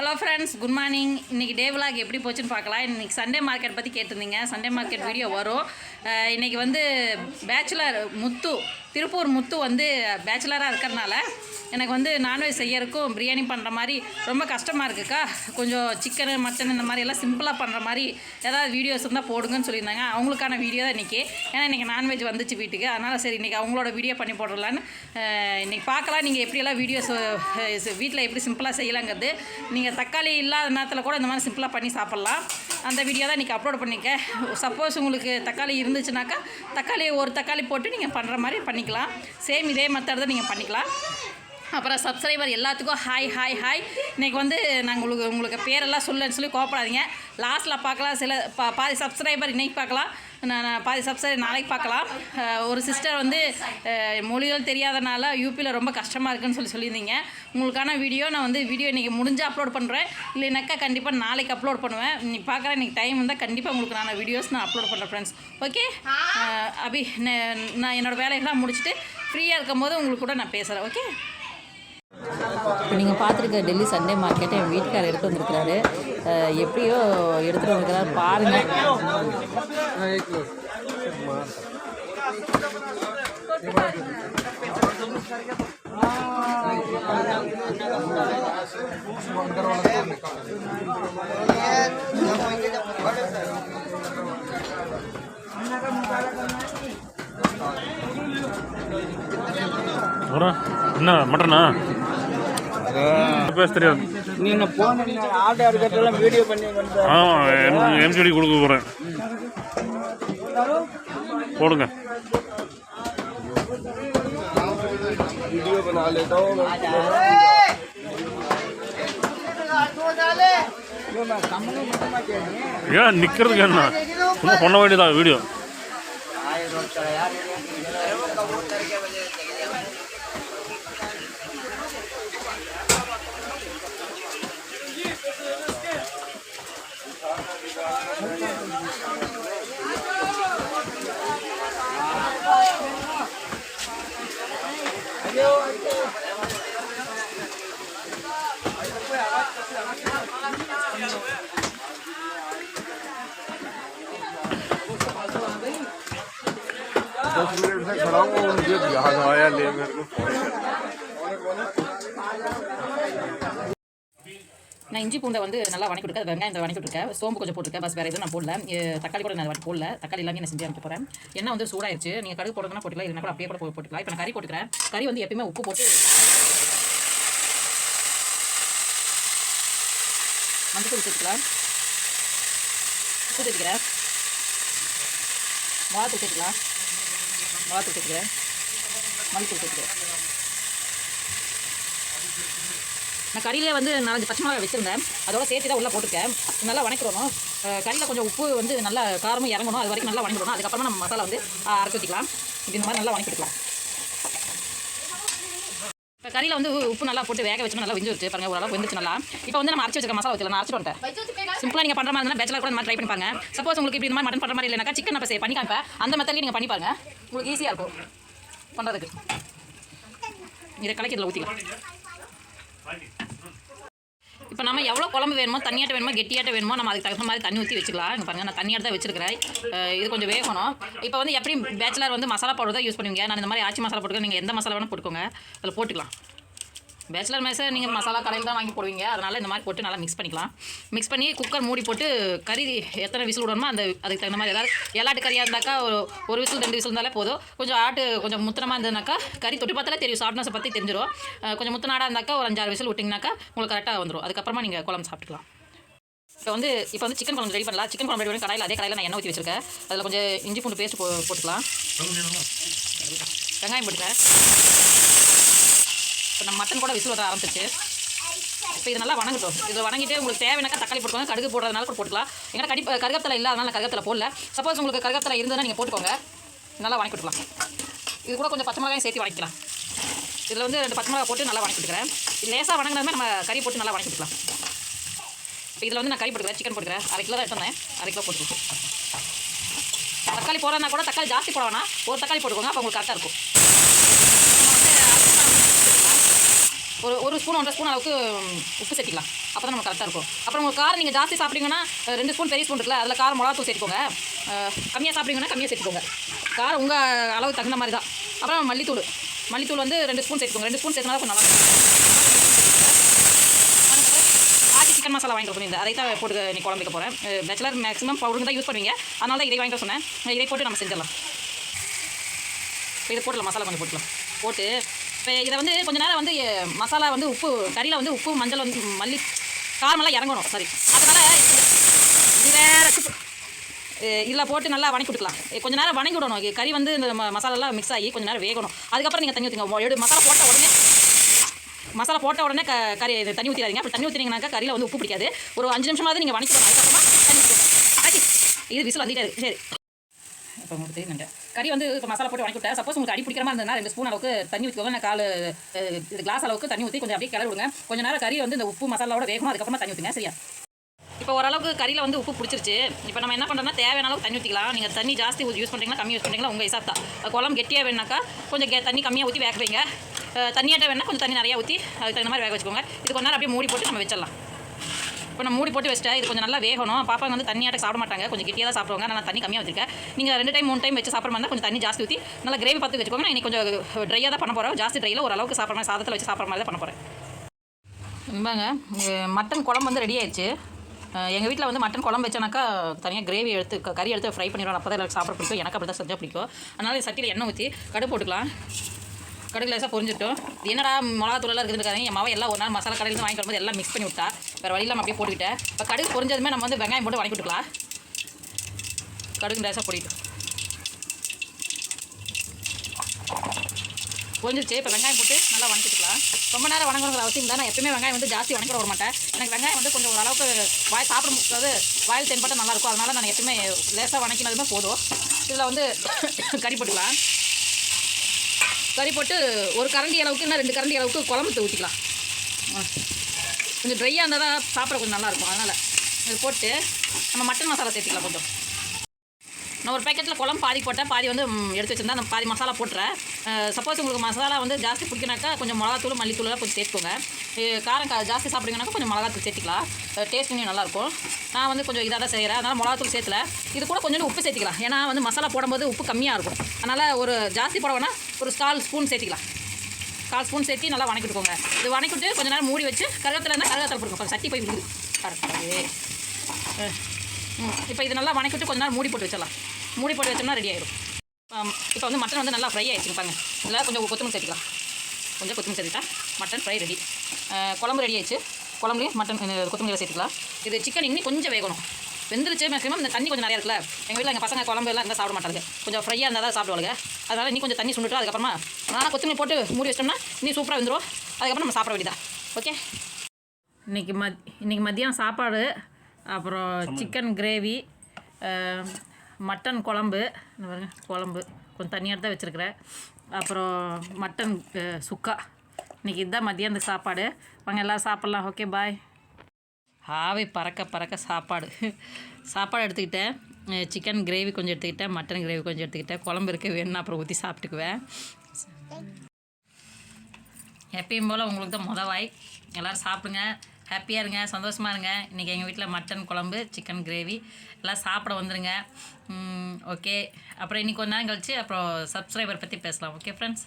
Hello friends good morning இன்றைக்கி டே vlog எப்படி போச்சுன்னு பார்க்கலாம். இன்றைக்கி சண்டே மார்க்கெட் பற்றி கேட்டிருந்தீங்க. சண்டே மார்க்கெட் வீடியோ வரும். இன்றைக்கி இன்னைக்கு வந்து பேச்சுலர் முத்து திருப்பூர் முத்து வந்து பேச்சுலராக இருக்கிறனால எனக்கு வந்து நான்வெஜ் செய்யறதுக்கும் பிரியாணி பண்ணுற மாதிரி ரொம்ப கஷ்டமாக இருக்குக்கா. கொஞ்சம் சிக்கனு மட்டன் இந்த மாதிரி எல்லாம் சிம்பிளாக பண்ணுற மாதிரி ஏதாவது வீடியோஸ் இருந்தால் போடுங்கன்னு சொல்லியிருந்தாங்க. அவங்களுக்கான வீடியோ தான் இன்றைக்கி ஏன்னா இன்றைக்கி நான்வெஜ் வந்துச்சு வீட்டுக்கு. அதனால் சரி இன்றைக்கி அவங்களோட வீடியோ பண்ணி போடலான்னு இன்றைக்கி பார்க்கலாம். நீங்கள் எப்படியெல்லாம் வீடியோஸ் வீட்டில் எப்படி சிம்பிளாக செய்யலாங்கிறது. நீங்கள் தக்காளி இல்லாத நேரத்தில் கூட இந்த மாதிரி சிம்பிளாக பண்ணி சாப்பிட்லாம். அந்த வீடியோ தான் இன்றைக்கி அப்லோட் பண்ணிக்க சப்போஸ் உங்களுக்கு தக்காளி இருந்துச்சுனாக்கா தக்காளி ஒரு தக்காளி போட்டு நீங்கள் பண்ணுற மாதிரி பண்ணிக்கலாம். சேம் இதே மெத்தட் தான் நீங்கள் பண்ணிக்கலாம். அப்புறம் சப்ஸ்கிரைபர் எல்லாத்துக்கும் ஹாய் ஹாய் ஹாய் இன்றைக்கி வந்து நாங்கள் உங்களுக்கு உங்களுக்கு பேரெல்லாம் சொல்லன்னு சொல்லி கோப்படாதீங்க லாஸ்ட்டில் பார்க்கலாம் சில பா பாதி சப்ஸ்கிரைபர் இன்றைக்கி பார்க்கலாம். நான் நான் பாதி சப்ஸ்கிரைபர் நாளைக்கு பார்க்கலாம். ஒரு சிஸ்டர் வந்து மொழிகள் தெரியாதனால யூபியில் ரொம்ப கஷ்டமாக இருக்குன்னு சொல்லி சொல்லியிருந்தீங்க. உங்களுக்கான வீடியோ நான் வந்து வீடியோ இன்றைக்கி முடிஞ்சு அப்லோட் பண்ணுறேன் இல்லைனாக்கா கண்டிப்பாக நாளைக்கு அப்லோட் பண்ணுவேன். இன்னைக்கு பார்க்குறேன் இன்றைக்கி டைம் இருந்தால் கண்டிப்பாக உங்களுக்கு நான் வீடியோஸ் நான் அப்லோட் பண்ணுறேன் ஃப்ரெண்ட்ஸ் ஓகே அபி நே- நான் என்னோடய வேலையெல்லாம் முடிச்சுட்டு ஃப்ரீயாக இருக்கும்போது உங்களுக்கு கூட நான் பேசுகிறேன் ஓகே இப்போ நீங்கள் பார்த்துருக்க டெல்லி சண்டே மார்க்கெட்டை என் வீட்டுக்காரர் எடுத்து வந்திருக்கிறாரு. எப்படியோ எடுத்துகிட்டு வந்திருக்கிறாரு பாருங்கள் என்ன மட்டனா பேசுறியா? நீங்க போன ஆட்டோ எடுக்கிறதெல்லாம் எம்சிடி கொடுக்க போகிறேன் போடுங்க. वीडियो ஏன் நிற்கிறதுக்கு என்ன? இன்னும் பண்ண வேண்டியதா வீடியோ खड़ा हूँ मुझे याद आया ले मेरे को நான் இஞ்சி பூண்டை வந்து நல்லா வணக்கி கொடுக்க வெங்காயம் இந்த வணக்கி கொடுக்க சோம்பு கொஞ்சம் போட்டுருக்கேன் பஸ் வேறு எதுவும் நான் போடல இ- தக்காளி கூட நான் வாட்டி போடல தக்காளி எல்லாமே நான் செஞ்சு அமைக்க போகிறேன் எண்ணெய் வந்து சூடாயிருச்சு நீங்கள் கடுகு போடுறதுனா போட்டுக்கலாம் இல்லைனா கூட அப்படியே கூட போ- போட்டுக்கலாம் இப்போ நான் கறி போட்டுக்கிறேன் கறி வந்து எப்பயுமே உப்பு போட்டு மஞ்சள் சேர்த்துக்கலாம் உப்பு சேர்த்துக்கிறேன் மிளகாத்தூள் சேர்த்துக்கலாம் மிளகாத்தூள் சேர்த்துக்கிறேன் மல்லித்தூள் சேர்த்துக்கிறேன் நான் கறியில் வந்து நாலஞ்சு பச்சை மிளகாய் வச்சுருந்தேன். அதோட சேர்த்து தான் உள்ளே போட்டுருக்கேன். நல்லா வணக்கிடணும் கறியில் கொஞ்சம் உப்பு வந்து நல்லா காரமும் இறங்கணும். அது வரைக்கும் நல்லா வணங்கிடணும். அதுக்கப்புறமா நம்ம மசாலா வந்து அரைச்சி வச்சுக்கலாம் இது இந்த மாதிரி நல்லா வணக்கிக்கலாம் இப்போ கறியில் வந்து உப்பு நல்லா போட்டு வேக வச்சு நல்லா வெஞ்சு வச்சு பாருங்க ஓரளவு வெந்துச்சு நல்லா. இப்போ வந்து நம்ம அரைச்சி வச்சுக்க மசாலா வச்சுக்கலாம் நான் அரைச்சிட்டு வந்துட்டேன். சிம்பிளாக நீங்கள் பண்ணுற மாதிரி இருந்தால் பேச்சலர் கூட மாதிரி ட்ரை பண்ணி பாருங்க. சப்போஸ் உங்களுக்கு இப்படி இந்த மாதிரி மட்டன் பண்ணுற மாதிரி இல்லைனாக்கா சிக்கன் நம்ம பண்ணி காமிப்பேன். அந்த மெத்தட்லேயே நீங்கள் பண்ணி பாருங்க. உங்களுக்கு ஈஸியாக இருக்கும். பண்ணுறதுக்கு இதை கலக்கி இதில் ஊற்றிக்கலாம் இப்போ நம்ம எவ்வளோ குழம்பு வேணுமோ தண்ணியாட்ட வேணுமோ கெட்டியாட்ட வேணுமோ நம்ம அதுக்கு தகுந்த மாதிரி தண்ணி ஊற்றி வச்சுக்கலாம். இங்கே பாருங்கள் நான் தண்ணியாட்ட தான் வச்சிருக்கிறேன். இது கொஞ்சம் வேகணும். இப்போ வந்து எப்படி பேச்சுலர் வந்து மசாலா பவுடர் தான் யூஸ் பண்ணுவீங்க. நான் இந்த மாதிரி ஆச்சி மசாலா போட்டுக்கோங்க நீங்கள் எந்த மசாலா வேணால் போட்டுக்கோங்க. அதில் போட்டுக்கலாம். பேச்சுலர் மேஸை நீங்கள் மசாலா கடையில் தான் வாங்கி போடுவீங்க. அதனால் இந்த மாதிரி போட்டு நல்லா மிக்ஸ் பண்ணிக்கலாம். மிக்ஸ் பண்ணி குக்கர் மூடி போட்டு கறி எத்தனை விசில் விடணுமோ அந்த அதுக்கு தகுந்த மாதிரி. ஏதாவது எலாட்டு கறியாக இருந்தாக்கா ஒரு ஒரு விசில் ரெண்டு விசில் இருந்தாலே போதும். கொஞ்சம் ஆட்டு கொஞ்சம் முத்தனமாக இருந்ததுனாக்கா கறி தொட்டு பார்த்தாலே தெரியும். சாஃப்ட்னஸை பற்றி தெரிஞ்சிடும் கொஞ்சம் முத்தனாடாக இருந்தாக்கா ஒரு அஞ்சாறு விசில் விட்டிங்கனாக்கா உங்களுக்கு கரெக்டாக வந்துடும் அதுக்கப்புறமா நீங்கள் குழம்பு சாப்பிட்டுக்கலாம். இப்போ வந்து இப்போ வந்து சிக்கன் குழம்பு ரெடி பண்ணலாம். சிக்கன் குழம்பு ரெடி பண்ணி கடையில் அதே கடையில் நான் எண்ணெய் ஊற்றி வச்சிருக்கேன். அதில் கொஞ்சம் இஞ்சி பூண்டு பேஸ்ட் போ போட்டுக்கலாம். வெங்காயம் போட்டுக்கிறேன். இப்போ நம்ம மட்டன் கூட விசில் வர ஆரம்பிச்சிச்சு இப்போ இது நல்லா வணங்கட்டும். இது வணங்கிட்டு உங்களுக்கு தேவைனாக்கா தக்காளி போட்டுக்கோங்க. கடுகு போடுறதுனால கூட போட்டுக்கலாம். எங்கன்னா கடி கருகத்தலை இல்லை அதனால் கருகத்தலை போடல. சப்போஸ் உங்களுக்கு கருகத்தலை இருந்ததுன்னா நீங்கள் போட்டுக்கோங்க. நல்லா வணக்கி விட்டுக்கலாம். இது கூட கொஞ்சம் பச்சை மிளகாயும் சேர்த்து வணக்கலாம் இதில் வந்து ரெண்டு பச்சை மிளகா போட்டு நல்லா வணக்கி விட்டுக்கிறேன். இது லேசாக வணங்கினதுமே நம்ம கறி போட்டு நல்லா வணக்கி விட்டுக்கலாம். இப்போ இதில் வந்து நான் கறி போட்டுக்கிறேன். சிக்கன் போட்டுக்கிறேன். அரை கிலோ தான் எடுத்துருந்தேன் அரை கிலோ போட்டுருக்கோம் தக்காளி போடுறதுனா கூட தக்காளி ஜாஸ்தி போட வேணாம். ஒரு தக்காளி போட்டுக்கோங்க. அப்போ உங்களுக்கு கரெக்டாக இருக்கும் நம்ம வந்து ஒரு ஒரு ஸ்பூன் ஒன்றரை ஸ்பூன் அளவுக்கு உப்பு சேர்த்திக்கலாம். அப்போ தான் நமக்கு கரெக்டாக இருக்கும். அப்புறம் உங்கள் காரம் நீங்கள் ஜாஸ்தி சாப்பிட்டீங்கன்னா ரெண்டு ஸ்பூன் பெரிய ஸ்பூன் இருக்குல்ல அதில் காரம் மிளகாத்தூள் சேர்த்துக்கோங்க. கம்மியாக சாப்பிட்டீங்கன்னா கம்மியாக சேர்த்துக்கோங்க. காரம் உங்கள் அளவுக்கு தகுந்த மாதிரி தான். அப்புறம் மல்லித்தூள். மல்லித்தூள் வந்து ரெண்டு ஸ்பூன் சேர்த்துக்கோங்க. ரெண்டு ஸ்பூன் சேர்த்தனா கொஞ்சம் நல்லா ஆச்சி சிக்கன் மசாலா வாங்கி கொடுக்கணும் இந்த அதை தான் போட்டு நீ குழம்புக்க போகிறேன் பேச்சுலர் மேக்ஸிமம் பவுடர் தான் யூஸ் பண்ணுவீங்க. அதனால தான் இதை வாங்கிட்டு சொன்னேன். இதை போட்டு நம்ம செஞ்சிடலாம். இதை போட்டுடலாம். மசாலா கொஞ்சம் போட்டுக்கலாம். போட்டு இப்போ இதை வந்து கொஞ்ச நேரம் வந்து மசாலா வந்து உப்பு கறியில் வந்து உப்பு மஞ்சள் வந்து மல்லி காரமெல்லாம் இறங்கணும். சரி அதனால் இது வேற இதில் போட்டு நல்லா வணக்கி விட்டுக்கலாம் கொஞ்ச நேரம் வணங்கி விடணும். கறி வந்து இந்த மசாலாலாம் மிக்ஸ் ஆகி கொஞ்சம் நேரம் வேகணும். அதுக்கப்புறம் நீங்கள் தண்ணி ஊற்றுங்க எடு மசாலா போட்ட உடனே மசாலா போட்ட உடனே க கறி தண்ணி ஊற்றிடாதீங்க அப்படி தண்ணி ஊற்றினீங்கனாக்கா கறியில் வந்து உப்பு பிடிக்காது. ஒரு அஞ்சு நிமிஷமாவது நீங்கள் வணக்கிடணும் அதுக்கப்புறமா தண்ணி ஊற்றணும் இது விசில் வந்துட்டே இருக்கு. சரி. இப்போ உங்களுக்கு தெரியுங்க கறி வந்து இப்போ மசாலா போட்டு வணக்கி விட்டேன் சப்போஸ் உங்களுக்கு அடி பிடிக்கிற மாதிரி இருந்ததுன்னா ரெண்டு ஸ்பூன் அளவுக்கு தண்ணி ஊற்றிக்கோங்க நான் கால் இது கிளாஸ் அளவுக்கு தண்ணி ஊற்றி கொஞ்சம் அப்படியே கிளறி விடுங்க. கொஞ்ச நேரம் கறி வந்து இந்த உப்பு மசாலாவோட வேகணும் அதுக்கப்புறமா தண்ணி ஊற்றுங்க சரியா? இப்போ ஓரளவுக்கு கறியில் வந்து உப்பு பிடிச்சிருச்சு. இப்போ நம்ம என்ன பண்ணுறோம்னா தேவையான அளவுக்கு தண்ணி ஊற்றிக்கலாம் நீங்கள் தண்ணி ஜாஸ்தி யூஸ் பண்ணுறீங்களா கம்மி யூஸ் பண்ணுறீங்களா உங்கள் இசாப் தான். குழம்பு கெட்டியாக வேணாக்கா கொஞ்சம் தண்ணி கம்மியாக ஊற்றி வேக வைங்க. தண்ணியாட்ட வேணா கொஞ்சம் தண்ணி நிறையா ஊற்றி அதுக்கு தகுந்த மாதிரி வேக வச்சுக்கோங்க. இது கொஞ்ச நேரம் அப்படியே மூடி போட்டு நம்ம வச்சிடலாம். இப்போ நான் மூடி போட்டு வச்சுட்டேன். இது கொஞ்சம் நல்லா வேகணும். பாப்பாங்க வந்து தண்ணியாட்ட சாப்பிட மாட்டாங்க. கொஞ்சம் கெட்டியாக தான் சாப்பிடுவாங்க. நான் தண்ணி கம்மியாக வச்சிருக்கேன். நீங்கள் ரெண்டு டைம் மூணு டைம் வச்சு சாப்பிட்ற மாதிரி கொஞ்சம் தண்ணி ஜாஸ்தி ஊற்றி நல்லா கிரேவி பார்த்து வச்சுக்கோங்க. நான் இன்னைக்கு கொஞ்சம் ட்ரையாக தான் பண்ண போகிறேன் ஜாஸ்தி ட்ரையில் ஓரளவுக்கு சாப்பிட்ற மாதிரி சாதத்தில் வச்சு சாப்பிட்ற மாதிரி தான் பண்ண போகிறேன் இம்பாங்க மட்டன் குழம்பு வந்து ரெடி ஆயிடுச்சு. எங்கள் வீட்டில் வந்து மட்டன் குழம்பு வச்சானாக்கா தனியாக கிரேவி எடுத்து கறி எடுத்து ஃப்ரை பண்ணிடுவோம் அப்போ தான் எனக்கு சாப்பிட பிடிக்கும். எனக்கு அப்படி தான் செஞ்சால் பிடிக்கும். அதனால சட்டியில் எண்ணெய் ஊற்றி கடுப்பு போட்டுக்கலாம். கடுகு லேசாக பொரிஞ்சிட்டோம் என்னடா என்னடா மிளகாத்தூளெல்லாம் இருக்குதுன்னு என் மாவை எல்லாம் ஒரு நாள் மசாலா கடையில் வாங்கி வரும்போது எல்லாம் மிக்ஸ் பண்ணி விட்டா. வேறு வழியில் நம்ம அப்படியே போட்டுக்கிட்டேன். இப்போ கடுகு பொரிஞ்சதுமே நம்ம வந்து வெங்காயம் போட்டு வணக்கி விட்டுக்கலாம். கடுகு லேசாக பொடிட்டோம் பொரிஞ்சிருச்சு. இப்போ வெங்காயம் போட்டு நல்லா வணக்கிட்டுக்கலாம் ரொம்ப நேரம் வணங்கணுங்கிற அவசியம் இல்லை. நான் எப்பயுமே வெங்காயம் வந்து ஜாஸ்தி வணக்கிட விட மாட்டேன். எனக்கு வெங்காயம் வந்து கொஞ்சம் ஓரளவுக்கு வாய் சாப்பிடும் போது வாயில் தென்பட்டால் நல்லாயிருக்கும் அதனால் நான் எப்பயுமே லேசாக வணக்கினதுமே போதும். இதில் வந்து கறி போட்டுக்கலாம். கறி போட்டு ஒரு கரண்டி அளவுக்கு இல்லை ரெண்டு கரண்டி அளவுக்கு குழம்பு ஊற்றிக்கலாம் கொஞ்சம் ட்ரையாக இருந்தால் தான் சாப்பிட கொஞ்சம் நல்லாயிருக்கும் அதனால் இது போட்டு நம்ம மட்டன் மசாலா சேர்த்துக்கலாம் கொஞ்சம். நான் ஒரு பேக்கெட்டில் குழம்பு பாதி போட்டேன். பாதி வந்து எடுத்து வச்சிருந்தேன். அந்த பாதி மசாலா போட்டுறேன். சப்போஸ் உங்களுக்கு மசாலா வந்து ஜாஸ்தி பிடிக்கனாக்கா கொஞ்சம் மிளகாத்தூள் மல்லித்தூள்லாம் கொஞ்சம் சேர்த்துக்கோங்க. காரம் கா- ஜாஸ்தி சாப்பிடுங்கனாக்கா கொஞ்சம் மிளகாத்தூள் சேர்த்துக்கலாம். டேஸ்ட் இன்னும் நல்லாயிருக்கும். நான் வந்து கொஞ்சம் இதாக தான் செய்கிறேன் அதனால் மிளகாத்தூள் சேர்த்துல. இது கூட கொஞ்சம் உப்பு சேர்த்துக்கலாம். ஏன்னா வந்து மசாலா போடும்போது உப்பு கம்மியாக இருக்கும். அதனால் ஒரு ஜாஸ்தி போடவேன்னா ஒரு கால் ஸ்பூன் சேர்த்துக்கலாம். கால் ஸ்பூன் சேர்த்து நல்லா வணக்கிட்டுக்கோங்க இது வணக்கிட்டு கொஞ்ச நேரம் மூடி வச்சு கருகத்தில் இருந்தால் கருகத்தில் போடுங்க சட்டி போய் விடுது கரெக்டாகவே இப்போ இது நல்லா வணக்கிட்டு கொஞ்ச நேரம் மூடி போட்டு வச்சிடலாம். மூடி போட்டு வச்சோம்னா ரெடி ஆயிடும் இப்போ வந்து மட்டன் வந்து நல்லா ஃப்ரை ஆயிடுச்சு பாருங்க. இதில் கொஞ்சம் கொத்தமல்லி சேர்த்துக்கலாம். கொஞ்சம் கொத்தமல்லி சேர்த்துட்டா மட்டன் ஃப்ரை ரெடி குழம்பு ரெடி ஆயிடுச்சு. குழம்புலையும் மட்டன் இந்த கொத்தமல்லி சேர்த்துக்கலாம். இது சிக்கன் இன்னும் கொஞ்சம் வேகணும். வெந்துருச்சு மேக்ஸிமம் இந்த தண்ணி கொஞ்சம் நிறையா இருக்குல்ல. எங்கள் வீட்டில் எங்கள் பசங்க குழம்பு எல்லாம் இருந்தால் சாப்பிட மாட்டாங்க கொஞ்சம் ஃப்ரையாக இருந்தால் தான் சாப்பிடுவாங்க அதனால் நீ கொஞ்சம் தண்ணி சுண்டுட்டு அதுக்கப்புறமா நான் கொத்தமல்லி போட்டு மூடி வச்சிட்டோம்னா நீ சூப்பராக வந்துடும் அதுக்கப்புறம் நம்ம சாப்பிட வேண்டியதா ஓகே இன்னைக்கு மத் இன்னைக்கு மதியம் சாப்பாடு அப்புறம் சிக்கன் கிரேவி மட்டன் குழம்பு. பாருங்க குழம்பு. கொஞ்சம் தனியாக தான் வச்சுருக்கிறேன். அப்புறம் மட்டன் சுக்கா. இன்னைக்கு இதுதான் மதியானத்துக்கு சாப்பாடு. வாங்க எல்லோரும் சாப்பிட்லாம். Okay bye. ஆவி பறக்க பறக்க சாப்பாடு. சாப்பாடு எடுத்துக்கிட்டேன். சிக்கன் கிரேவி கொஞ்சம் எடுத்துக்கிட்டேன். மட்டன் கிரேவி கொஞ்சம் எடுத்துக்கிட்டேன். குழம்பு இருக்கு வேணும்னா அப்புறம் ஊற்றி சாப்பிட்டுக்குவேன். எப்பயும் போல் உங்களுக்கு தான் முதவாய் எல்லோரும் சாப்பிடுங்க. ஹாப்பியாக இருங்க சந்தோஷமாக இருங்க. இன்றைக்கி எங்கள் வீட்டில் மட்டன் குழம்பு சிக்கன் கிரேவி எல்லாம் சாப்பிட வந்துடுங்க ஓகே அப்புறம் இன்னைக்கு கொஞ்ச நேரம் கழிச்சு அப்புறம் சப்ஸ்கிரைபர் பற்றி பேசலாம் ஓகே ஃப்ரெண்ட்ஸ்